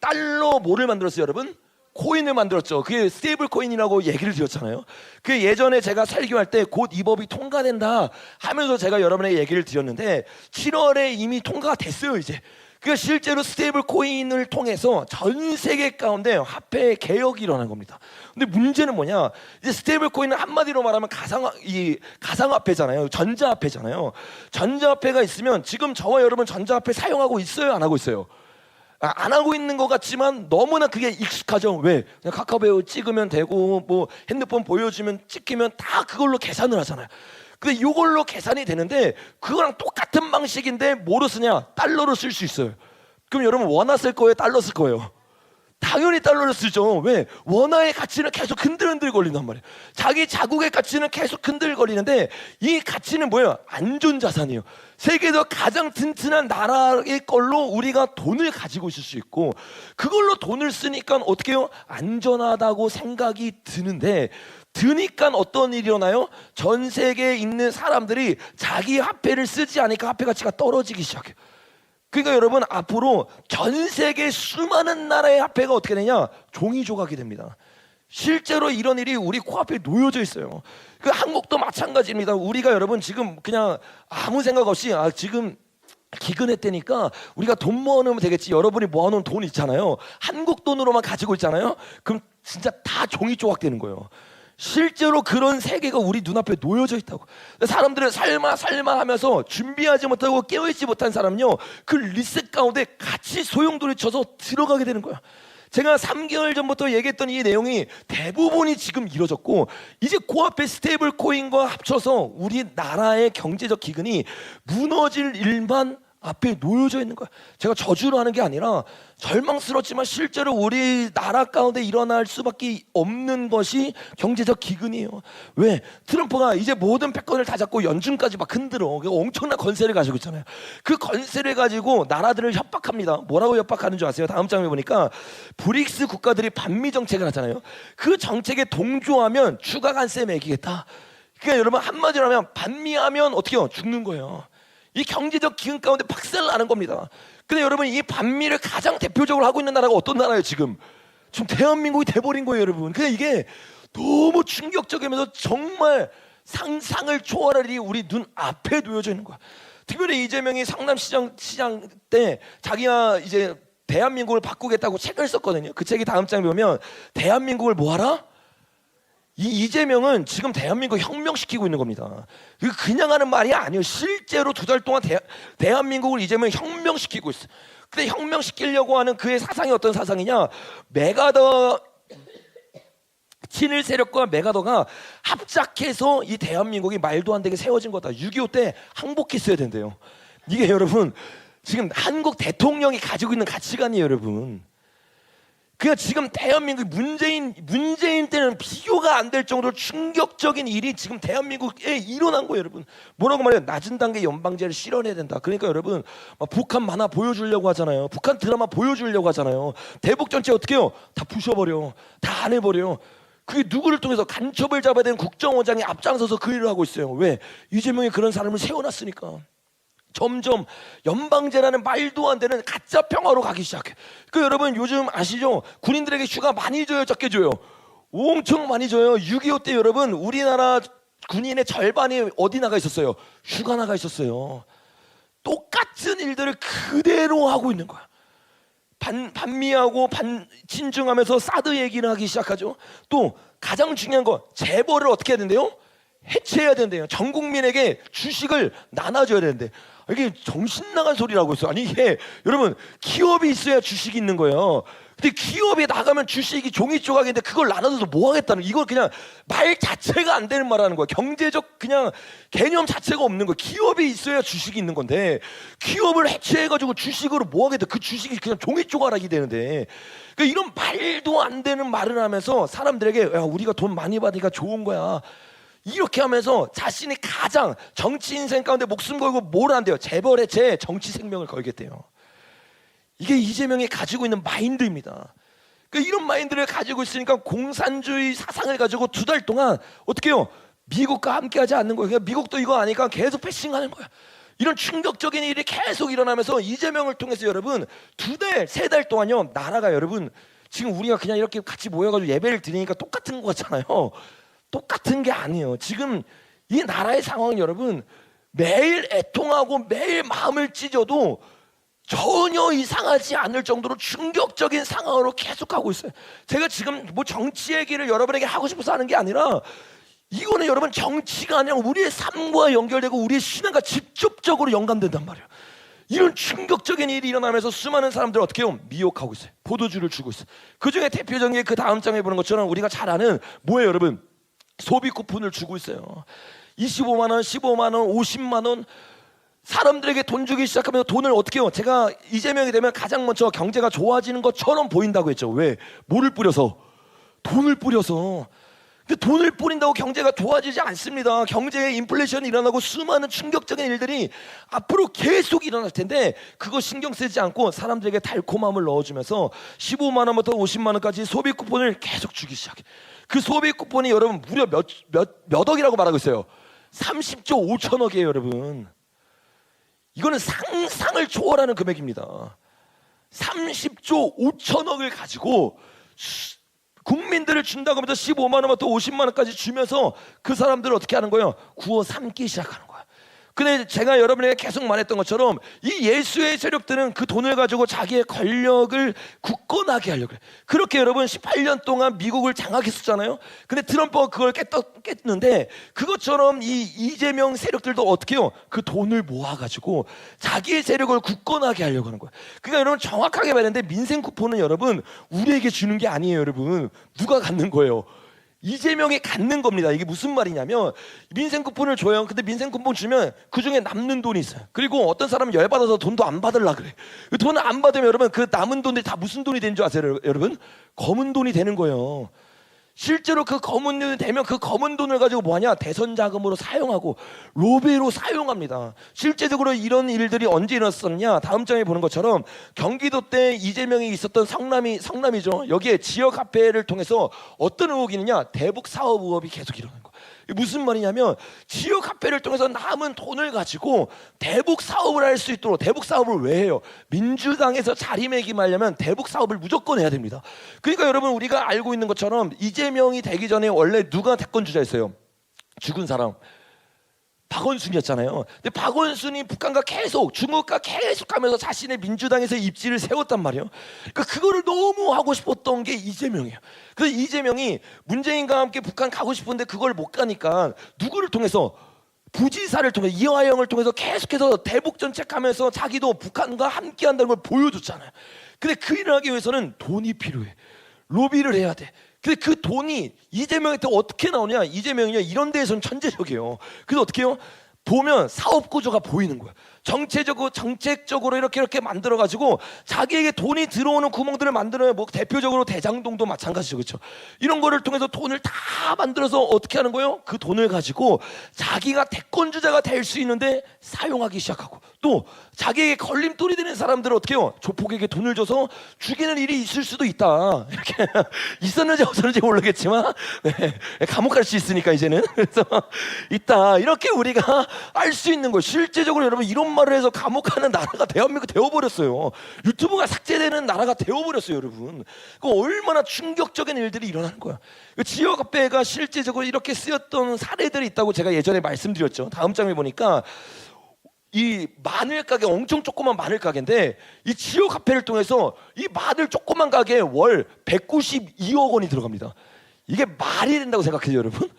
달러 뭐를 만들었어요, 여러분? 코인을 만들었죠. 그게 스테이블 코인이라고 얘기를 드렸잖아요. 그 예전에 제가 설교할 때 곧 이 법이 통과된다 하면서 제가 여러분에게 얘기를 드렸는데 7월에 이미 통과가 됐어요, 이제. 그 실제로 스테이블 코인을 통해서 전 세계 가운데 화폐 개혁이 일어난 겁니다. 근데 문제는 뭐냐? 이제 스테이블 코인은 한마디로 말하면 가상 이 가상화폐잖아요. 전자화폐잖아요. 전자화폐가 있으면 지금 저와 여러분 전자화폐 사용하고 있어요, 안 하고 있어요? 아, 안 하고 있는 것 같지만 너무나 그게 익숙하죠. 왜? 카카오배우 찍으면 되고 뭐 핸드폰 보여주면 찍히면 다 그걸로 계산을 하잖아요. 근데 이걸로 계산이 되는데 그거랑 똑같은 방식인데 뭐로 쓰냐? 달러로 쓸 수 있어요. 그럼 여러분 원화 쓸 거예요? 달러 쓸 거예요? 당연히 달러를 쓰죠. 왜? 원화의 가치는 계속 흔들흔들 거린단 말이에요. 자기 자국의 가치는 계속 흔들거리는데 이 가치는 뭐예요? 안전 자산이에요. 세계에서 가장 튼튼한 나라의 걸로 우리가 돈을 가지고 있을 수 있고 그걸로 돈을 쓰니까 어떻게 해요? 안전하다고 생각이 드는데 드니까 어떤 일이 일어나요? 전 세계에 있는 사람들이 자기 화폐를 쓰지 않으니까 화폐 가치가 떨어지기 시작해요. 그러니까 여러분 앞으로 전 세계 수많은 나라의 화폐가 어떻게 되냐 종이 조각이 됩니다. 실제로 이런 일이 우리 코앞에 놓여져 있어요. 그 한국도 마찬가지입니다. 우리가 여러분 지금 그냥 아무 생각 없이 아 지금 기근했다니까 우리가 돈 모아놓으면 되겠지. 여러분이 모아놓은 돈 있잖아요. 한국 돈으로만 가지고 있잖아요. 그럼 진짜 다 종이 조각 되는 거예요. 실제로 그런 세계가 우리 눈앞에 놓여져 있다고. 사람들은 설마 설마 하면서 준비하지 못하고 깨어있지 못한 사람은요. 그 리셋 가운데 같이 소용돌이 쳐서 들어가게 되는 거야. 제가 3개월 전부터 얘기했던 이 내용이 대부분이 지금 이루어졌고 이제 코앞에 스테이블 코인과 합쳐서 우리 나라의 경제적 기근이 무너질 일만 앞에 놓여져 있는 거야. 제가 저주를 하는 게 아니라 절망스럽지만 실제로 우리 나라 가운데 일어날 수밖에 없는 것이 경제적 기근이에요. 왜? 트럼프가 이제 모든 패권을 다 잡고 연준까지 막 흔들어. 그 엄청난 건세를 가지고 있잖아요. 그 건세를 가지고 나라들을 협박합니다. 뭐라고 협박하는 줄 아세요? 다음 장에 보니까 브릭스 국가들이 반미 정책을 하잖아요. 그 정책에 동조하면 추가 관세 매기겠다. 그러니까 여러분 한마디로 하면 반미하면 어떻게요? 죽는 거예요. 이 경제적 기근 가운데 박살 나는 겁니다. 근데 여러분 이 반미를 가장 대표적으로 하고 있는 나라가 어떤 나라예요 지금? 지금 대한민국이 돼버린 거예요 여러분. 근데 이게 너무 충격적이면서 정말 상상을 초월할 일이 우리 눈 앞에 놓여져 있는 거야. 특별히 이재명이 상남시장 시장 때 자기가 이제 대한민국을 바꾸겠다고 책을 썼거든요. 그 책이 다음 장에 보면 대한민국을 뭐하라? 이 이재명은 지금 대한민국 혁명시키고 있는 겁니다. 이거 그냥 하는 말이 아니에요. 실제로 두 달 동안 대, 대한민국을 이재명이 혁명시키고 있어. 근데 혁명시키려고 하는 그의 사상이 어떤 사상이냐? 메가더 친일 세력과 메가더가 합작해서 이 대한민국이 말도 안 되게 세워진 거다. 6.25 때 항복했어야 된대요. 이게 여러분 지금 한국 대통령이 가지고 있는 가치관이에요, 여러분. 그러니까 지금 대한민국 문재인 문재인 때는 비교가 안 될 정도로 충격적인 일이 지금 대한민국에 일어난 거예요, 여러분. 뭐라고 말해요? 낮은 단계 연방제를 실현해야 된다. 그러니까 여러분 막 북한 만화 보여주려고 하잖아요. 북한 드라마 보여주려고 하잖아요. 대북 전체 어떻게 해요? 다 부셔버려, 다 안 해버려. 그게 누구를 통해서 간첩을 잡아야 되는 국정원장이 앞장서서 그 일을 하고 있어요. 왜? 이재명이 그런 사람을 세워놨으니까. 점점 연방제라는 말도 안 되는 가짜 평화로 가기 시작해. 그 여러분 요즘 아시죠? 군인들에게 휴가 많이 줘요, 적게 줘요? 엄청 많이 줘요. 6.25 때 여러분 우리나라 군인의 절반이 어디 나가 있었어요? 휴가 나가 있었어요. 똑같은 일들을 그대로 하고 있는 거야. 반, 반미하고 반 친중하면서 사드 얘기를 하기 시작하죠. 또 가장 중요한 거 재벌을 어떻게 해야 된대요? 해체해야 된대요. 전 국민에게 주식을 나눠줘야 되는데 이게 정신 나간 소리라고 했어. 아니 이게 여러분 기업이 있어야 주식이 있는 거예요. 근데 기업에 나가면 주식이 종이 조각인데 그걸 나눠서 뭐 하겠다는 이걸 그냥 말 자체가 안 되는 말하는 거야. 경제적 그냥 개념 자체가 없는 거야. 기업이 있어야 주식이 있는 건데 기업을 해체해가지고 주식으로 뭐 하겠다. 그 주식이 그냥 종이 조각이 되는데 그 이런 말도 안 되는 말을 하면서 사람들에게 야 우리가 돈 많이 받으니까 좋은 거야. 이렇게 하면서 자신이 가장 정치 인생 가운데 목숨 걸고 뭘 한대요? 재벌의 제 정치 생명을 걸겠대요. 이게 이재명이 가지고 있는 마인드입니다. 그러니까 이런 마인드를 가지고 있으니까 공산주의 사상을 가지고 두 달 동안 어떻게 해요? 미국과 함께하지 않는 거예요. 그러니까 미국도 이거 아니까 계속 패싱하는 거야. 이런 충격적인 일이 계속 일어나면서 이재명을 통해서 여러분 두 달, 세 달 동안요 나라가 여러분 지금 우리가 그냥 이렇게 같이 모여가지고 예배를 드리니까 똑같은 거 같잖아요. 똑같은 게 아니에요. 지금 이 나라의 상황은 여러분 매일 애통하고 매일 마음을 찢어도 전혀 이상하지 않을 정도로 충격적인 상황으로 계속 가고 있어요. 제가 지금 뭐 정치 얘기를 여러분에게 하고 싶어서 하는 게 아니라 이거는 여러분 정치가 아니라 우리의 삶과 연결되고 우리의 신앙과 직접적으로 연관된단 말이에요. 이런 충격적인 일이 일어나면서 수많은 사람들 어떻게 해요? 미혹하고 있어요. 보도주를 주고 있어요. 그 중에 대표적인 게 그 다음 장에 보는 것처럼 우리가 잘 아는 뭐예요, 여러분? 소비 쿠폰을 주고 있어요. 25만 원, 15만 원, 50만 원 사람들에게 돈 주기 시작하면 돈을 어떻게 해요? 제가 이재명이 되면 가장 먼저 경제가 좋아지는 것처럼 보인다고 했죠. 왜? 뭐를 뿌려서? 돈을 뿌려서. 근데 돈을 뿌린다고 경제가 좋아지지 않습니다. 경제에 인플레이션이 일어나고 수많은 충격적인 일들이 앞으로 계속 일어날 텐데 그거 신경 쓰지 않고 사람들에게 달콤함을 넣어주면서 15만 원부터 50만 원까지 소비 쿠폰을 계속 주기 시작해. 그 소비 쿠폰이 여러분 무려 몇, 몇, 몇 억이라고 말하고 있어요. 30조 5천억이에요, 여러분. 이거는 상상을 초월하는 금액입니다. 30조 5천억을 가지고 수- 국민들을 준다고 하면서 15만 원부터 50만 원까지 주면서 그 사람들을 어떻게 하는 거예요? 구워 삼기 시작하는 거예요. 근데 제가 여러분에게 계속 말했던 것처럼 이 예수의 세력들은 그 돈을 가지고 자기의 권력을 굳건하게 하려고 그래. 그렇게 여러분 18년 동안 미국을 장악했었잖아요. 근데 트럼프가 그걸 깼, 깼는데 그것처럼 이 이재명 세력들도 어떻게 해요? 그 돈을 모아가지고 자기의 세력을 굳건하게 하려고 하는 거예요. 그러니까 여러분 정확하게 말했는데 민생 쿠폰은 여러분 우리에게 주는 게 아니에요, 여러분. 누가 갖는 거예요? 이재명이 갖는 겁니다. 이게 무슨 말이냐면 민생 쿠폰을 줘요. 근데 민생 쿠폰 주면 그 중에 남는 돈이 있어요. 그리고 어떤 사람은 열 받아서 돈도 안 받으려 그래. 그 돈을 안 받으면 여러분 그 남은 돈들이 다 무슨 돈이 되는 줄 아세요, 여러분? 검은 돈이 되는 거예요. 실제로 그 검은 돈이 되면 그 검은 돈을 가지고 뭐하냐 대선 자금으로 사용하고 로비로 사용합니다. 실제적으로 이런 일들이 언제 일어났었냐? 다음 장에 보는 것처럼 경기도 때 이재명이 있었던 성남이 성남이죠. 여기에 지역 화폐를 통해서 어떤 의혹이 있느냐? 대북 사업 의혹이 계속 일어나는 거예요. 무슨 말이냐면 지역 화폐를 통해서 남은 돈을 가지고 대북 사업을 할 수 있도록 대북 사업을 왜 해요? 민주당에서 자리매김하려면 대북 사업을 무조건 해야 됩니다. 그러니까 여러분 우리가 알고 있는 것처럼 이재명이 되기 전에 원래 누가 대권 주자였어요? 죽은 사람. 박원순이었잖아요. 근데 박원순이 북한과 계속 중국과 계속 가면서 자신의 민주당에서 입지를 세웠단 말이에요. 그러니까 그거를 너무 하고 싶었던 게 이재명이에요. 그래서 이재명이 문재인과 함께 북한 가고 싶은데 그걸 못 가니까 누구를 통해서 부지사를 통해 이화영을 통해서 계속해서 대북 정책하면서 자기도 북한과 함께 한다는 걸 보여줬잖아요. 근데 그 일을 하기 위해서는 돈이 필요해. 로비를 해야 돼. 근데 그 돈이 이재명한테 어떻게 나오냐? 이재명이요 이런 데에서는 천재적이에요. 그래서 어떻게 해요? 보면 사업 구조가 보이는 거야. 정체적으로 정책적으로 이렇게 이렇게 만들어 가지고 자기에게 돈이 들어오는 구멍들을 만들어요. 뭐 대표적으로 대장동도 마찬가지죠, 그렇죠? 이런 거를 통해서 돈을 다 만들어서 어떻게 하는 거예요? 그 돈을 가지고 자기가 대권 주자가 될 수 있는데 사용하기 시작하고 또 자기에게 걸림돌이 되는 사람들을 어떻게 해요? 조폭에게 돈을 줘서 죽이는 일이 있을 수도 있다. 이렇게 있었는지 없었는지 모르겠지만 네, 감옥 갈 수 있으니까 이제는 그래서 있다. 이렇게 우리가 알 수 있는 거. 실제적으로 여러분 이런 말을 해서 감옥 가는 나라가 대한민국 되어버렸어요. 유튜브가 삭제되는 나라가 되어버렸어요, 여러분. 그 얼마나 충격적인 일들이 일어나는 거야. 그 지역 화폐가 실제적으로 이렇게 쓰였던 사례들이 있다고 제가 예전에 말씀드렸죠. 다음 장에 보니까 이 마늘 가게 엄청 조그만 마늘 가게인데 이 지역 화폐를 통해서 이 마늘 조그만 가게에 월 192억 원이 들어갑니다. 이게 말이 된다고 생각해요, 여러분?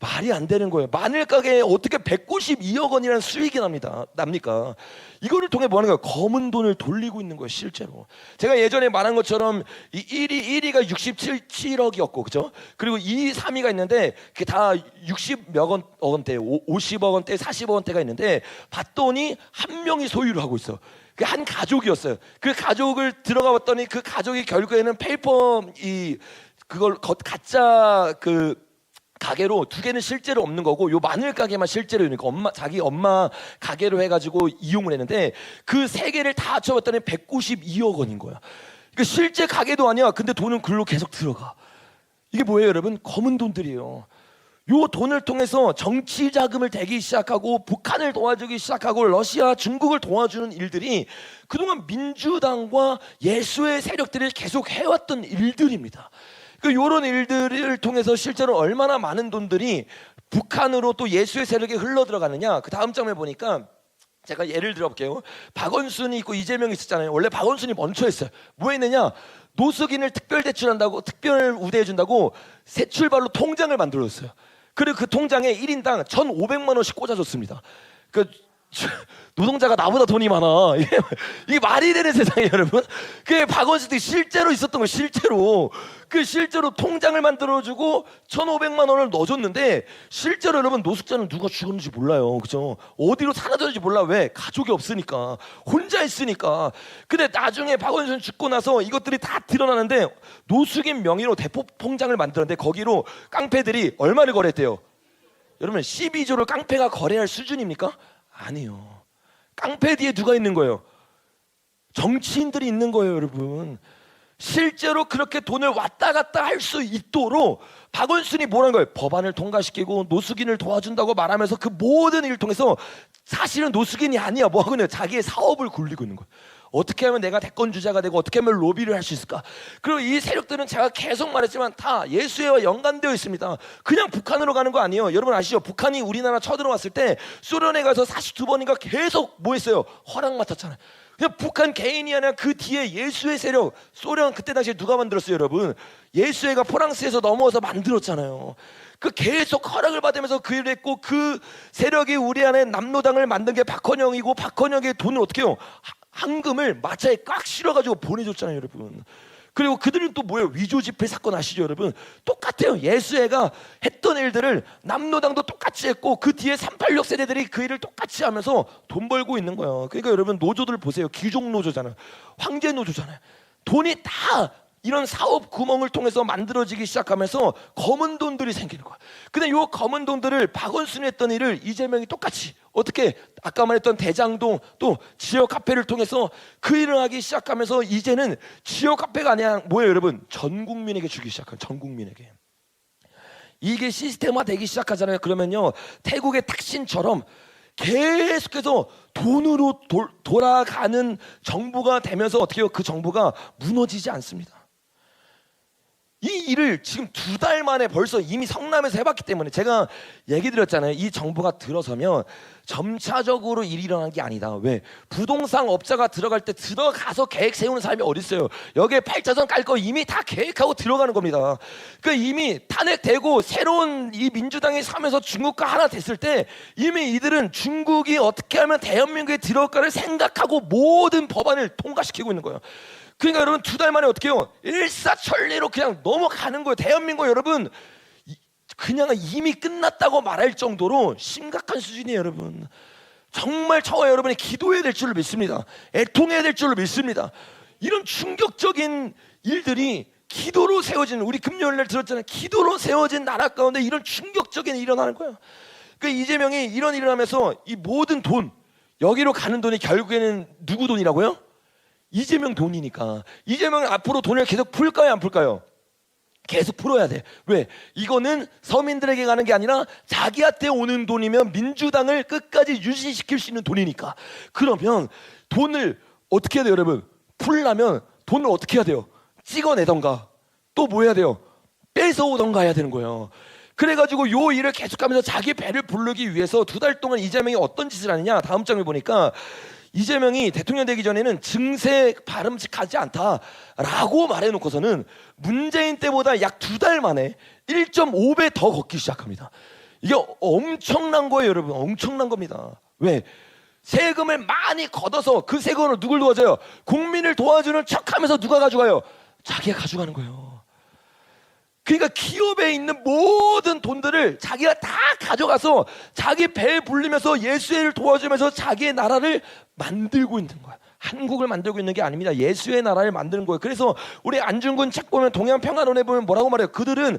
말이 안 되는 거예요. 마늘 가게에 어떻게 192억 원이라는 수익이 납니다. 납니까? 이거를 통해 뭐 하는 거예요? 검은 돈을 돌리고 있는 거예요, 실제로. 제가 예전에 말한 것처럼 이 1위 1위가 67억이었고 그죠? 그리고 2위, 3위가 있는데 그게 다 60몇 원, 억 원대, 50억 원대, 40억 원대가 있는데 봤더니 한 명이 소유를 하고 있어. 그한 가족이었어요. 그 가족을 들어가 봤더니 그 가족이 결국에는 페이퍼 이 그걸 거- 가짜 그 가게로 두 개는 실제로 없는 거고 요 마늘 가게만 실제로 있는 거 엄마 자기 엄마 가게로 해가지고 이용을 했는데 그 세 개를 다 합쳐봤더니 192억 원인 거야. 그 실제 가게도 아니야. 근데 돈은 글로 계속 들어가. 이게 뭐예요, 여러분? 검은 돈들이에요. 요 돈을 통해서 정치 자금을 대기 시작하고 북한을 도와주기 시작하고 러시아, 중국을 도와주는 일들이 그동안 민주당과 예수의 세력들이 계속 해왔던 일들입니다. 그 요런 일들을 통해서 실제로 얼마나 많은 돈들이 북한으로 또 예수의 세력에 흘러 들어가느냐. 그 다음 장면 보니까 제가 예를 들어볼게요. 박원순이 있고 이재명이 있었잖아요. 원래 박원순이 먼저 했어요. 뭐 했느냐? 노숙인을 특별 대출한다고 특별 우대해 준다고 새 출발로 통장을 만들었어요. 그리고 그 통장에 1인당 1,500만 원씩 꽂아줬습니다. 그 노동자가 나보다 돈이 많아. 이게, 말이 되는 세상이에요, 여러분. 그게 박원순이 실제로 있었던 거 실제로 그 실제로 통장을 만들어주고 1,500만 원을 넣어줬는데 실제로 여러분 노숙자는 누가 죽었는지 몰라요, 그죠? 어디로 사라졌는지 몰라 왜? 가족이 없으니까 혼자 있으니까. 근데 나중에 박원순 죽고 나서 이것들이 다 드러나는데 노숙인 명의로 대포 통장을 만들었는데 거기로 깡패들이 얼마를 거래했대요? 여러분 12조를 깡패가 거래할 수준입니까? 아니요. 깡패 뒤에 누가 있는 거예요? 정치인들이 있는 거예요, 여러분. 실제로 그렇게 돈을 왔다 갔다 할 수 있도록 박원순이 뭐라는 거예요? 법안을 통과시키고 노숙인을 도와준다고 말하면서 그 모든 일을 통해서 사실은 노숙인이 아니야. 뭐 거예요? 자기의 사업을 굴리고 있는 거예요. 어떻게 하면 내가 대권 주자가 되고 어떻게 하면 로비를 할 수 있을까? 그리고 이 세력들은 제가 계속 말했지만 다 예수와 연관되어 있습니다. 그냥 북한으로 가는 거 아니에요. 여러분 아시죠? 북한이 우리나라 쳐들어왔을 때 소련에 가서 42번인가 계속 뭐 했어요? 허락 맡았잖아요. 그냥 북한 개인이 아니라 그 뒤에 예수의 세력 소련 그때 당시에 누가 만들었어요 여러분 예수회가 프랑스에서 넘어와서 만들었잖아요 그 계속 허락을 받으면서 그 일을 했고 그 세력이 우리 안에 남로당을 만든 게 박헌영이고 박헌영의 돈을 어떻게 해요 하- 황금을 마차에 꽉 실어가지고 보내줬잖아요 여러분 그리고 그들은 또 뭐예요? 위조 지폐 사건 아시죠, 여러분? 똑같아요. 예수애가 했던 일들을 남노당도 똑같이 했고 그 뒤에 386 세대들이 그 일을 똑같이 하면서 돈 벌고 있는 거예요. 그러니까 여러분 노조들 보세요. 귀족 노조잖아요. 황제 노조잖아요. 돈이 다 이런 사업 구멍을 통해서 만들어지기 시작하면서 검은 돈들이 생기는 거야. 근데 요 검은 돈들을 박원순이 했던 일을 이재명이 똑같이 어떻게 아까 말했던 대장동 또 지역 카페를 통해서 그 일을 하기 시작하면서 이제는 지역 카페가 아니야 뭐예요 여러분 전 국민에게 주기 시작한 전 국민에게 이게 시스템화 되기 시작하잖아요. 그러면요 태국의 탁신처럼 계속해서 돈으로 돌- 돌아가는 정부가 되면서 어떻게 해요? 그 정부가 무너지지 않습니다. 이 일을 지금 두 달 만에 벌써 이미 성남에서 해봤기 때문에 제가 얘기 드렸잖아요. 이 정부가 들어서면 점차적으로 일이 일어난 게 아니다. 왜? 부동산 업자가 들어갈 때 들어가서 계획 세우는 사람이 어디 있어요? 여기에 8차선 깔 거 이미 다 계획하고 들어가는 겁니다. 그 이미 탄핵되고 새로운 이 민주당이 서면서 중국과 하나 됐을 때 이미 이들은 중국이 어떻게 하면 대한민국에 들어올까를 생각하고 모든 법안을 통과시키고 있는 거예요. 그러니까 여러분 두 달 만에 어떻게 해요? 일사천리로 그냥 넘어가는 거예요. 대한민국 여러분 이- 그냥 이미 끝났다고 말할 정도로 심각한 수준이에요, 여러분. 정말 저와 여러분이 기도해야 될 줄을 믿습니다. 애통해야 될 줄을 믿습니다. 이런 충격적인 일들이 기도로 세워진 우리 금요일 날 들었잖아요. 기도로 세워진 나라 가운데 이런 충격적인 일이 일어나는 거예요. 그 이재명이 이런 일을 하면서 이 모든 돈 여기로 가는 돈이 결국에는 누구 돈이라고요? 이재명 돈이니까 이재명은 앞으로 돈을 계속 풀까요 안 풀까요? 계속 풀어야 돼. 왜? 이거는 서민들에게 가는 게 아니라 자기한테 오는 돈이면 민주당을 끝까지 유지시킬 수 있는 돈이니까. 그러면 돈을 어떻게 해야 돼요, 여러분? 풀려면 돈을 어떻게 해야 돼요? 찍어내던가 또 뭐 해야 돼요? 뺏어오던가 해야 되는 거예요. 그래가지고 요 일을 계속하면서 자기 배를 부르기 위해서 두 달 동안 이재명이 어떤 짓을 하느냐 다음 장을 보니까 이재명이 대통령 되기 전에는 증세 바람직하지 않다라고 말해놓고서는 문재인 때보다 약 두 달 만에 1.5배 더 걷기 시작합니다. 이게 엄청난 거예요, 여러분. 엄청난 겁니다. 왜? 세금을 많이 걷어서 그 세금으로 누굴 도와줘요? 국민을 도와주는 척 하면서 누가 가져가요? 자기가 가져가는 거예요. 그러니까 기업에 있는 모든 돈들을 자기가 다 가져가서 자기 배에 불리면서 예수를 도와주면서 자기의 나라를 만들고 있는 거야. 한국을 만들고 있는 게 아닙니다. 예수의 나라를 만드는 거예요. 그래서 우리 안중근 책 보면 동양 평화론에 보면 뭐라고 말해요? 그들은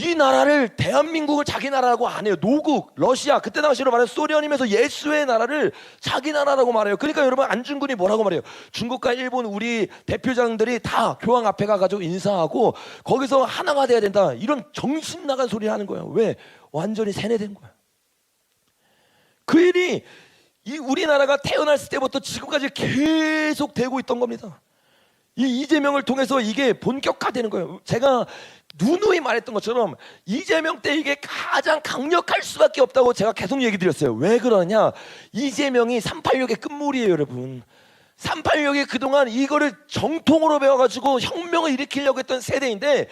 이 나라를 대한민국을 자기 나라라고 안 해요. 노국, 러시아 그때 당시로 말하면 소련이면서 예수의 나라를 자기 나라라고 말해요. 그러니까 여러분 안중근이 뭐라고 말해요? 중국과 일본 우리 대표장들이 다 교황 앞에 가가지고 인사하고 거기서 하나가 돼야 된다. 이런 정신 나간 소리 하는 거예요. 왜? 완전히 세뇌된 거야. 그 일이 이 우리나라가 태어났을 때부터 지금까지 계속 되고 있던 겁니다. 이 이재명을 통해서 이게 본격화되는 거예요. 제가 누누이 말했던 것처럼 이재명 때 이게 가장 강력할 수밖에 없다고 제가 계속 얘기 드렸어요. 왜 그러냐? 이재명이 386의 끝물이에요, 여러분. 386이 그동안 이거를 정통으로 배워가지고 혁명을 일으키려고 했던 세대인데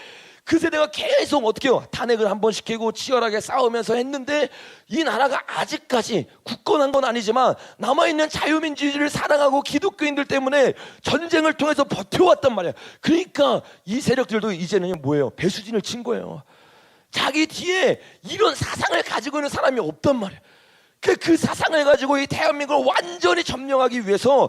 그 세대가 계속 어떻게요? 탄핵을 한 번 시키고 치열하게 싸우면서 했는데 이 나라가 아직까지 굳건한 건 아니지만 남아있는 자유민주주의를 사랑하고 기독교인들 때문에 전쟁을 통해서 버텨왔단 말이야. 그러니까 이 세력들도 이제는 뭐예요? 배수진을 친 거예요. 자기 뒤에 이런 사상을 가지고 있는 사람이 없단 말이야. 그, 그 사상을 가지고 이 대한민국을 완전히 점령하기 위해서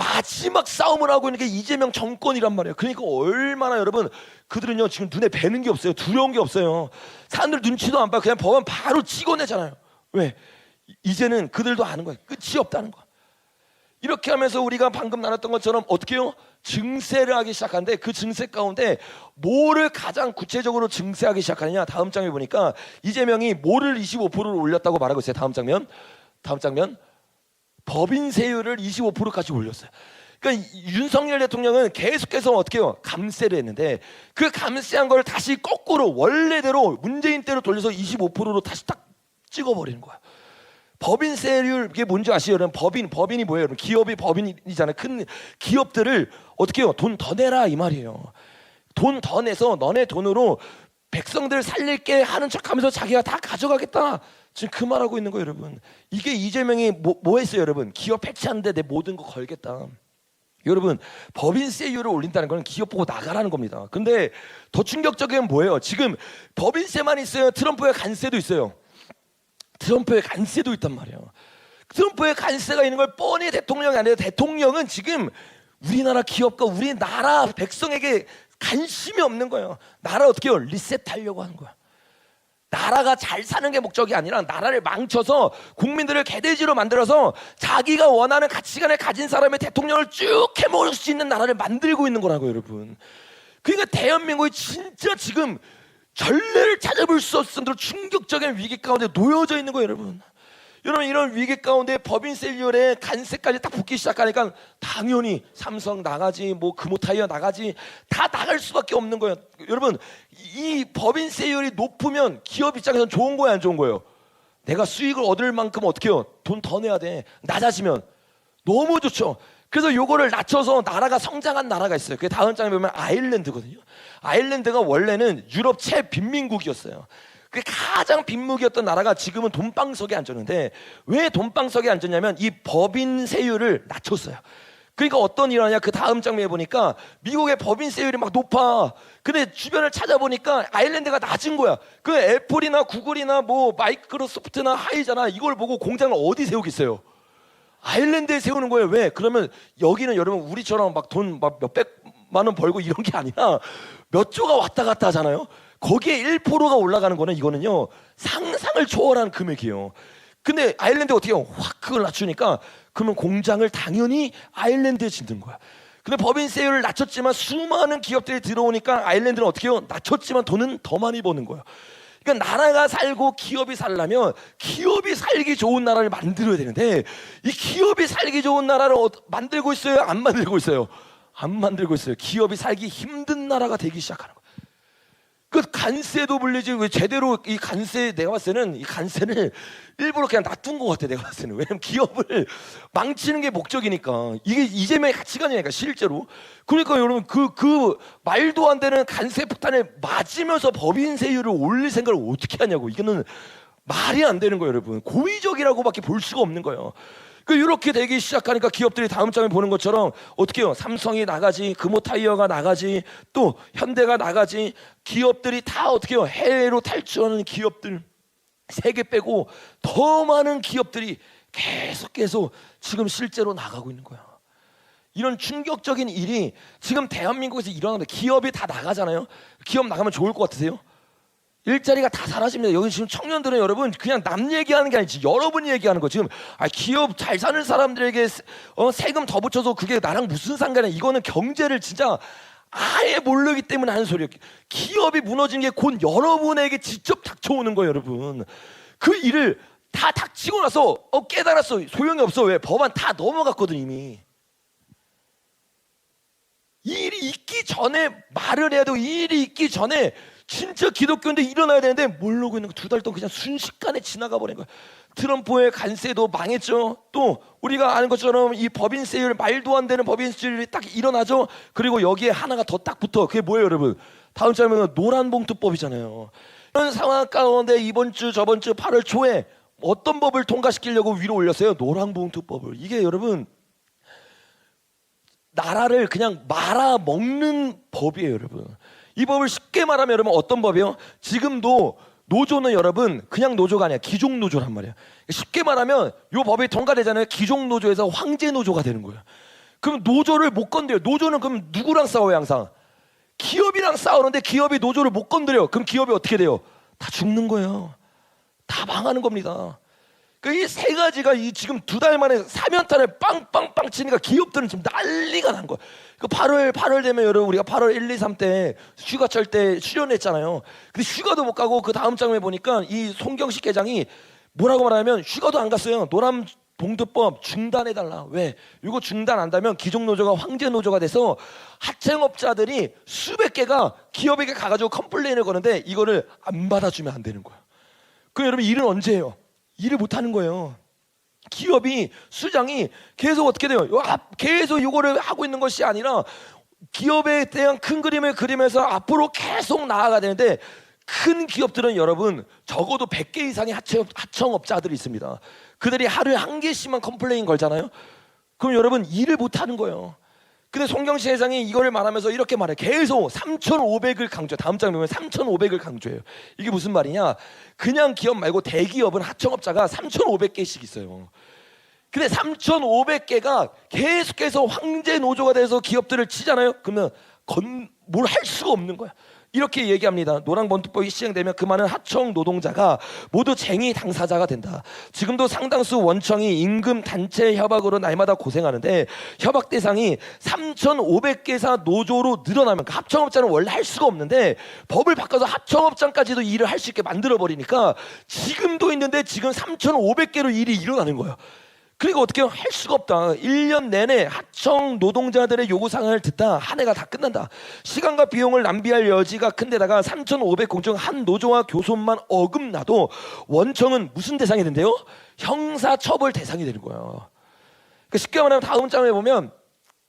마지막 싸움을 하고 있는 게 이재명 정권이란 말이에요. 그러니까 얼마나 여러분 그들은요 지금 눈에 뵈는 게 없어요. 두려운 게 없어요. 사람들 눈치도 안 봐. 그냥 법안 바로 찍어내잖아요. 왜? 이- 이제는 그들도 아는 거예요. 끝이 없다는 거. 이렇게 하면서 우리가 방금 나눴던 것처럼 어떻게요? 증세를 하기 시작하는데 그 증세 가운데 뭐를 가장 구체적으로 증세하기 시작하느냐? 다음 장에 보니까 이재명이 뭐를 25%를 올렸다고 말하고 있어요. 다음 장면. 다음 장면. 법인 세율을 25%까지 올렸어요. 그러니까 이- 윤석열 대통령은 계속해서 어떻게 해요? 감세를 했는데 그 감세한 걸 다시 거꾸로 원래대로 문재인 때로 돌려서 25%로 다시 딱 찍어버리는 거야. 법인세율 이게 뭔지 아시죠? 여러분 법인 법인이 뭐예요? 여러분 기업이 법인이잖아요. 큰 기업들을 어떻게 해요? 돈 더 내라 이 말이에요. 돈 더 내서 너네 돈으로 백성들 살릴게 하는 척하면서 자기가 다 가져가겠다. 지금 그 말하고 있는 거예요, 여러분. 이게 이재명이 뭐, 뭐 했어요, 여러분? 기업 해체하는데 내 모든 거 걸겠다. 여러분 법인세율을 올린다는 건 기업 보고 나가라는 겁니다. 근데 더 충격적인 건 뭐예요? 지금 법인세만 있어요. 트럼프의 간세도 있어요. 트럼프의 간세도 있단 말이에요. 트럼프의 간세가 있는 걸 뻔히 대통령이 아니라 대통령은 지금 우리나라 기업과 우리나라 백성에게 관심이 없는 거예요. 나라 어떻게 해요? 리셋하려고 하는 거야. 나라가 잘 사는 게 목적이 아니라 나라를 망쳐서 국민들을 개돼지로 만들어서 자기가 원하는 가치관을 가진 사람의 대통령을 쭉 해먹을 수 있는 나라를 만들고 있는 거라고 여러분. 그러니까 대한민국이 진짜 지금 전례를 찾아볼 수 없을 정도로 충격적인 위기 가운데 놓여져 있는 거예요, 여러분. 여러분 이런 위기 가운데 법인세율에 간세까지 딱 붙기 시작하니까 당연히 삼성 나가지 뭐 금호타이어 나가지 다 나갈 수밖에 없는 거예요. 여러분 이 법인세율이 높으면 기업 입장에서는 좋은 거예요, 안 좋은 거예요? 내가 수익을 얻을 만큼 어떻게 해요? 돈 더 내야 돼. 낮아지면 너무 좋죠. 그래서 요거를 낮춰서 나라가 성장한 나라가 있어요. 그 다음 장에 보면 아일랜드거든요. 아일랜드가 원래는 유럽 최빈민국이었어요. 그 가장 빈민국이었던 나라가 지금은 돈방석에 앉았는데 왜 돈방석에 앉았냐면 이 법인 세율을 낮췄어요. 그러니까 어떤 일하냐 그 다음 장면에 보니까 미국의 법인세율이 막 높아. 근데 주변을 찾아보니까 아일랜드가 낮은 거야. 그 애플이나 구글이나 뭐 마이크로소프트나 하이잖아. 이걸 보고 공장을 어디 세우겠어요? 아일랜드에 세우는 거예요. 왜? 그러면 여기는 여러분 우리처럼 막 돈 막 몇백만 원 벌고 이런 게 아니라 몇 조가 왔다 갔다 하잖아요. 거기에 1%가 올라가는 거는 이거는요 상상을 초월한 금액이에요. 근데 아일랜드 어떻게 해요? 확 그걸 낮추니까 그러면 공장을 당연히 아일랜드에 짓는 거야. 근데 법인세율을 낮췄지만 수많은 기업들이 들어오니까 아일랜드는 어떻게 해요? 낮췄지만 돈은 더 많이 버는 거예요. 그러니까 나라가 살고 기업이 살려면 기업이 살기 좋은 나라를 만들어야 되는데 이 기업이 살기 좋은 나라를 어- 만들고 있어요? 안 만들고 있어요? 안 만들고 있어요. 기업이 살기 힘든 나라가 되기 시작하는 거예요. 그 간세도 불리지 왜 제대로 이 간세 내가 봤을 때는 이 간세를 일부러 그냥 놔둔 것 같아 내가 봤을 때는. 왜냐면 기업을 망치는 게 목적이니까. 이게 이재명의 가치관이니까 실제로. 그러니까 여러분 그그 말도 안 되는 간세 폭탄에 맞으면서 법인세율을 올릴 생각을 어떻게 하냐고. 이거는 말이 안 되는 거예요 여러분. 고의적이라고밖에 볼 수가 없는 거예요 그 이렇게 되기 시작하니까 기업들이 다음 장에 보는 것처럼 어떻게 해요? 삼성이 나가지, 금호타이어가 나가지, 또 현대가 나가지, 기업들이 다 어떻게 해요? 해외로 탈출하는 기업들 세 개 빼고 더 많은 기업들이 계속 계속 지금 실제로 나가고 있는 거야. 이런 충격적인 일이 지금 대한민국에서 일어나는데 기업이 다 나가잖아요. 기업 나가면 좋을 것 같으세요? 일자리가 다 사라집니다. 여기 지금 청년들은 여러분 그냥 남 얘기하는 게 아니지 여러분이 얘기하는 거 지금 아, 기업 잘 사는 사람들에게 세- 어, 세금 더 붙여서 그게 나랑 무슨 상관이야? 이거는 경제를 진짜 아예 모르기 때문에 하는 소리예요. 기업이 무너진 게 곧 여러분에게 직접 닥쳐오는 거예요, 여러분. 그 일을 다 닥치고 나서 어, 깨달았어. 소용이 없어. 왜? 법안 다 넘어갔거든 이미. 이 일이 있기 전에 말을 해야 되고 이 일이 있기 전에 진짜 기독교인데 일어나야 되는데 모르고 있는 거 두 달 동안 그냥 순식간에 지나가 버린 거야. 트럼프의 관세도 망했죠. 또 우리가 아는 것처럼 이 법인세율 말도 안 되는 법인세율이 딱 일어나죠. 그리고 여기에 하나가 더 딱 붙어. 그게 뭐예요, 여러분? 다음 주에 노란봉투법이잖아요. 이런 상황 가운데 이번 주 저번 주 8월 초에 어떤 법을 통과시키려고 위로 올렸어요? 노란봉투법을. 이게 여러분 나라를 그냥 말아 먹는 법이에요, 여러분. 이 법을 쉽게 말하면 여러분 어떤 법이요? 지금도 노조는 여러분 그냥 노조가 아니야 기종 노조란 말이야. 쉽게 말하면 요 법이 통과되잖아요. 기종 노조에서 황제 노조가 되는 거예요. 그럼 노조를 못 건드려. 노조는 그럼 누구랑 싸워요 항상? 기업이랑 싸우는데 기업이 노조를 못 건드려. 그럼 기업이 어떻게 돼요? 다 죽는 거예요. 다 망하는 겁니다. 그 이 세 가지가 이 지금 두 달 만에 사면탄을 빵빵빵 치니까 기업들은 지금 난리가 난 거야. 그 8월 8월 되면 여러분 우리가 8월 1, 2, 3 때 휴가철 때 출연했잖아요. 근데 휴가도 못 가고 그 다음 장에 보니까 이 송경식 회장이 뭐라고 말하냐면 휴가도 안 갔어요. 노란 봉투법 중단해 달라. 왜? 이거 중단 안다면 기종 노조가 황제 노조가 돼서 하청업자들이 수백 개가 기업에게 가가지고 컴플레인을 거는데 이거를 안 받아주면 안 되는 거야. 그 여러분 일은 언제 해요? 일을 못 하는 거예요. 기업이 수장이 계속 어떻게 돼요? 계속 이거를 하고 있는 것이 아니라 기업에 대한 큰 그림을 그리면서 앞으로 계속 나아가야 되는데 큰 기업들은 여러분 적어도 100개 이상의 하청, 하청업자들이 있습니다. 그들이 하루에 한 개씩만 컴플레인 걸잖아요. 그럼 여러분 일을 못 하는 거예요. 근데 송경시 회장이 이거를 말하면서 이렇게 말해. 계속 3,500을 강조. 다음 장에 보면 3,500을 강조해요. 이게 무슨 말이냐? 그냥 기업 말고 대기업은 하청업자가 3,500개씩 있어요. 근데 3,500개가 계속해서 황제 노조가 돼서 기업들을 치잖아요. 그러면 뭘할 수가 없는 거야. 이렇게 얘기합니다. 노랑번투법이 시행되면 그 많은 하청 노동자가 모두 쟁의 당사자가 된다. 지금도 상당수 원청이 임금 단체 협약으로 날마다 고생하는데 협약 대상이 3,500개사 노조로 늘어나면 그 합청업자는 원래 할 수가 없는데 법을 바꿔서 합청업장까지도 일을 할 수 있게 만들어 버리니까 지금도 있는데 지금 3,500개로 일이 일어나는 거예요. 그리고 어떻게 할 수가 없다. 1년 내내 하청 노동자들의 요구사항을 듣다 한 해가 다 끝난다. 시간과 비용을 낭비할 여지가 큰데다가 3,500 공중 한 노조와 교섭만 어긋나도 원청은 무슨 대상이 된대요? 형사처벌 대상이 되는 거예요. 그 쉽게 말하면 다음 장에 보면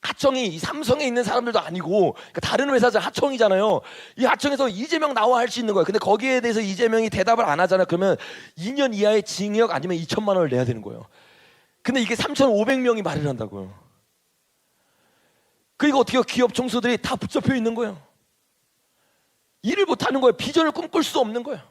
하청이 이 삼성에 있는 사람들도 아니고 그러니까 다른 회사죠 하청이잖아요. 이 하청에서 이재명 나와 할 수 있는 거예요. 근데 거기에 대해서 이재명이 대답을 안 하잖아. 그러면 2년 이하의 징역 아니면 2천만 원을 내야 되는 거예요. 근데 이게 3,500명이 말을 한다고요. 그리고 어떻게? 기업 총수들이 다 붙잡혀 있는 거예요. 일을 못 하는 거예요. 비전을 꿈꿀 수 없는 거예요.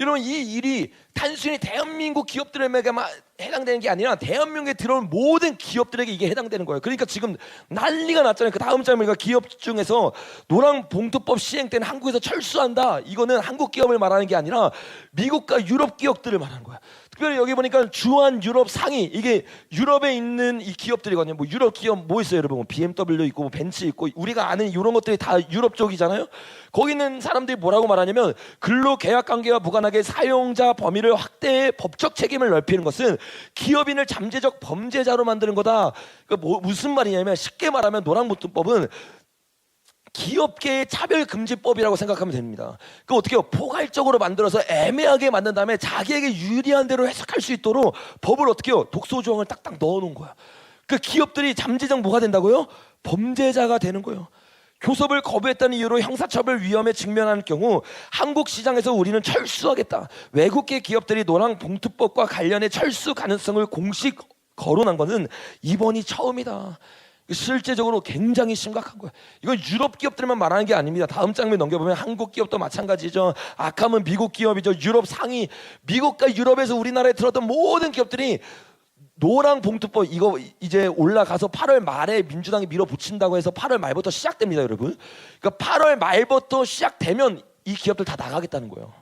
여러분 이 일이 단순히 대한민국 기업들에게만 해당되는 게 아니라 대한민국에 들어온 모든 기업들에게 이게 해당되는 거예요. 그러니까 지금 난리가 났잖아요. 그 다음 장에 보니까 기업 중에서 노랑 봉투법 시행 때는 한국에서 철수한다. 이거는 한국 기업을 말하는 게 아니라 미국과 유럽 기업들을 말하는 거야. 특별히 여기 보니까 주한 유럽 상위 이게 유럽에 있는 이 기업들이거든요. 뭐 유럽 기업 뭐 있어요, 여러분? 뭐 BMW 있고 뭐 벤츠 있고 우리가 아는 이런 것들이 다 유럽 쪽이잖아요. 거기 있는 사람들이 뭐라고 말하냐면 근로 계약 관계와 무관하게 사용자 범위를 확대해 법적 책임을 넓히는 것은 기업인을 잠재적 범죄자로 만드는 거다. 그 뭐, 무슨 말이냐면 쉽게 말하면 노랑보통법은 기업계의 차별금지법이라고 생각하면 됩니다. 그 어떻게 요 포괄적으로 만들어서 애매하게 만든 다음에 자기에게 유리한 대로 해석할 수 있도록 법을 어떻게 요 독소 조항을 딱딱 넣어놓은 거야. 그 기업들이 잠재적 뭐가 된다고요? 범죄자가 되는 거예요. 교섭을 거부했다는 이유로 형사처벌 위험에 직면하는 경우 한국 시장에서 우리는 철수하겠다. 외국계 기업들이 노랑 봉투법과 관련해 철수 가능성을 공식 거론한 것은 이번이 처음이다. 실제적으로 굉장히 심각한 거예요. 이건 유럽 기업들만 말하는 게 아닙니다. 다음 장면 넘겨보면 한국 기업도 마찬가지죠. 아캄은 미국 기업이죠. 유럽 상위, 미국과 유럽에서 우리나라에 들어왔던 모든 기업들이 노랑 봉투법 이거 이제 올라가서 8월 말에 민주당이 밀어붙인다고 해서 8월 말부터 시작됩니다, 여러분. 그러니까 8월 말부터 시작되면 이 기업들 다 나가겠다는 거예요.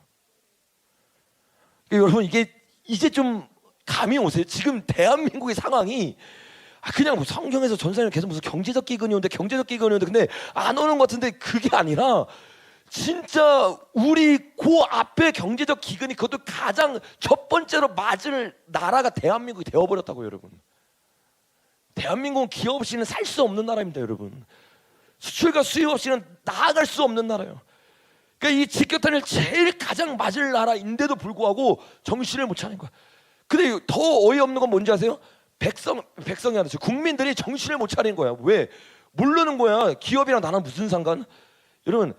그러니까 여러분 이게 이제 좀 감이 오세요. 지금 대한민국의 상황이 아, 그냥 뭐 성경에서 전사님 계속 무슨 경제적 기근이 오는데 경제적 기근이 오는데 근데 안 오는 것 같은데 그게 아니라 진짜 우리 그 앞에 경제적 기근이 그것도 가장 첫 번째로 맞을 나라가 대한민국이 되어버렸다고 여러분. 대한민국은 기업 없이는 살 수 없는 나라입니다, 여러분. 수출과 수입 없이는 나아갈 수 없는 나라예요. 그러니까 이 직격탄을 제일 가장 맞을 나라인데도 불구하고 정신을 못 차린 거야. 근데 더 어이없는 건 뭔지 아세요? 백성 백성이 아니라 국민들이 정신을 못 차린 거야. 왜? 모르는 거야. 기업이랑 나랑 무슨 상관? 여러분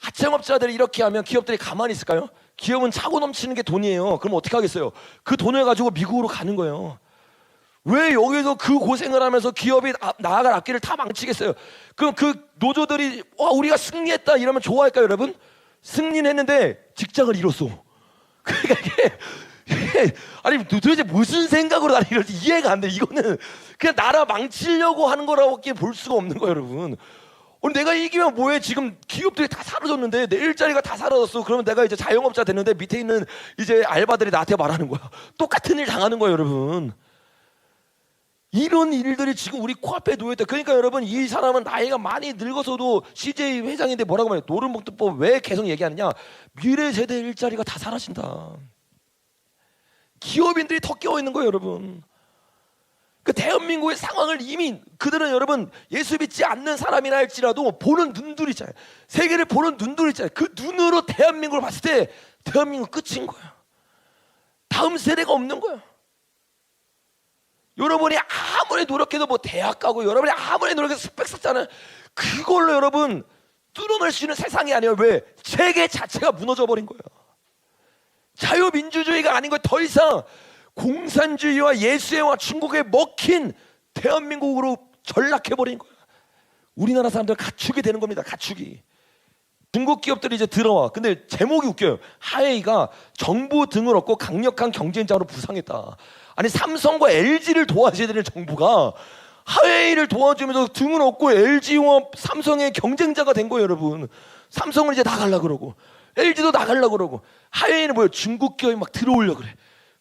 하청업자들이 이렇게 하면 기업들이 가만히 있을까요? 기업은 차고 넘치는 게 돈이에요. 그럼 어떻게 하겠어요? 그 돈을 가지고 미국으로 가는 거예요. 왜 여기서 그 고생을 하면서 기업이 아- 나아갈 앞길을 다 망치겠어요? 그럼 그 노조들이 와 우리가 승리했다 이러면 좋아할까요, 여러분? 승리는 했는데 직장을 잃었어. 그러니까 이게 아니 도대체 무슨 생각으로 나는 이럴지 이해가 안 돼. 이거는 그냥 나라 망치려고 하는 거라고밖에 볼 수가 없는 거예요, 여러분. 오늘 내가 이기면 뭐해? 지금 기업들이 다 사라졌는데 내 일자리가 다 사라졌어. 그러면 내가 이제 자영업자 됐는데 밑에 있는 이제 알바들이 나한테 말하는 거야. 똑같은 일 당하는 거예요, 여러분. 이런 일들이 지금 우리 코앞에 놓여 있다. 그러니까 여러분 이 사람은 나이가 많이 늙어서도 CJ 회장인데 뭐라고 말해? 노름복두법 왜 계속 얘기하느냐? 미래 세대 일자리가 다 사라진다. 기업인들이 더 끼어 있는 거예요, 여러분. 그 대한민국의 상황을 이미 그들은 여러분 예수 믿지 않는 사람이라 할지라도 보는 눈들이 있잖아요. 세계를 보는 눈들이 있잖아요. 그 눈으로 대한민국을 봤을 때 대한민국 끝인 거야. 다음 세대가 없는 거야. 여러분이 아무리 노력해도 뭐 대학 가고 여러분이 아무리 노력해도 스펙 쌓잖아요. 그걸로 여러분 뚫어낼 수 있는 세상이 아니에요. 왜? 세계 자체가 무너져 버린 거예요. 자유민주주의가 아닌 거더 이상 공산주의와 예수의와 중국에 먹힌 대한민국으로 전락해 버린 거예요. 우리나라 사람들 가축이 되는 겁니다. 가축이. 중국 기업들이 이제 들어와. 근데 제목이 웃겨요. 하웨이가 정부 등을 얻고 강력한 경쟁자로 부상했다. 아니 삼성과 LG를 도와줘야 되는 정부가 하웨이를 도와주면서 등을 얻고 LG와 삼성의 경쟁자가 된 거예요, 여러분. 삼성은 이제 나갈라 그러고 LG도 나갈라 그러고 하웨이는 뭐예요? 중국 기업이 막 들어오려 그래.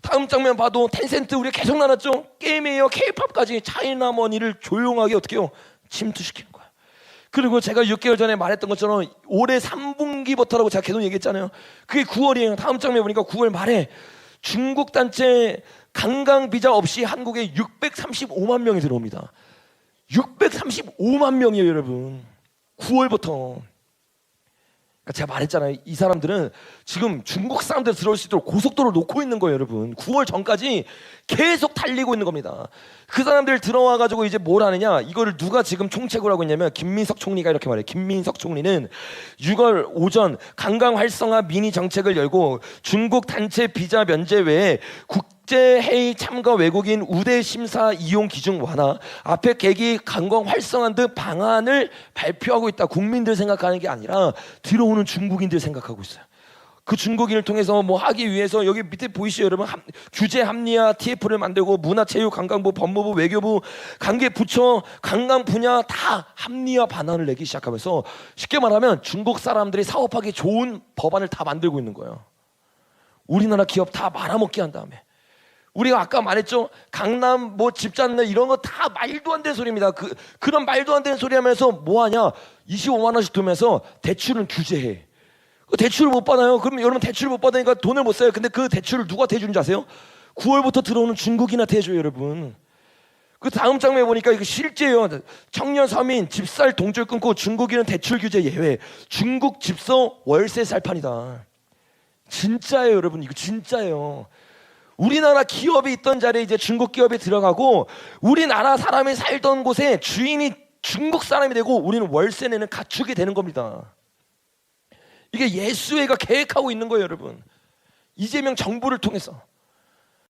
다음 장면 봐도 텐센트 우리 계속 나눴죠. 게임에 이어 K-팝까지 차이나 머니를 조용하게 어떻게 해요? 침투시키는 거야. 그리고 제가 6개월 전에 말했던 것처럼 올해 3분기부터라고 제가 계속 얘기했잖아요. 그게 9월이에요. 다음 장면 보니까 9월 말에 중국 단체 관광 비자 없이 한국에 635만 명이 들어옵니다. 635만 명이에요, 여러분. 9월부터. 그러니까 제가 말했잖아요. 이 사람들은 지금 중국 사람들 들어올 수 있도록 고속도로를 놓고 있는 거예요, 여러분. 9월 전까지 계속 달리고 있는 겁니다. 그 사람들 들어와 가지고 이제 뭘 하느냐? 이거를 누가 지금 총책을 하고 있냐면 김민석 총리가 이렇게 말해요. 김민석 총리는 6월 오전 관광 활성화 미니 정책을 열고 중국 단체 비자 면제 외에 국 제 회의 참가 외국인 우대 심사 이용 기준 완화, 앞에 계기 관광 활성화 등 방안을 발표하고 있다. 국민들 생각하는 게 아니라 들어오는 중국인들 생각하고 있어요. 그 중국인을 통해서 뭐 하기 위해서 여기 밑에 보이시죠 여러분 합- 규제 합리화 TF를 만들고 문화체육관광부 법무부 외교부 관계 부처 관광 분야 다 합리화 반환을 내기 시작하면서 쉽게 말하면 중국 사람들이 사업하기 좋은 법안을 다 만들고 있는 거예요. 우리나라 기업 다 말아먹게 한 다음에 우리가 아까 말했죠 강남 뭐 집 잡는 이런 거 다 말도 안 되는 소리입니다. 그 그런 말도 안 되는 소리 하면서 뭐 하냐 25만 원씩 두면서 대출은 규제해. 그 대출을 못 받아요. 그러면 여러분 대출을 못 받으니까 돈을 못 써요. 근데 그 대출을 누가 대주는지 아세요? 9월부터 들어오는 중국인한테 해줘요, 여러분. 그 다음 장면에 보니까 이거 실제예요. 청년 서민 집살 동줄 끊고 중국인은 대출 규제 예외. 중국 집서 월세 살판이다. 진짜예요, 여러분. 이거 진짜예요. 우리나라 기업이 있던 자리에 이제 중국 기업이 들어가고 우리나라 사람이 살던 곳에 주인이 중국 사람이 되고 우리는 월세 내는 가축이 되는 겁니다. 이게 예수회가 계획하고 있는 거예요, 여러분. 이재명 정부를 통해서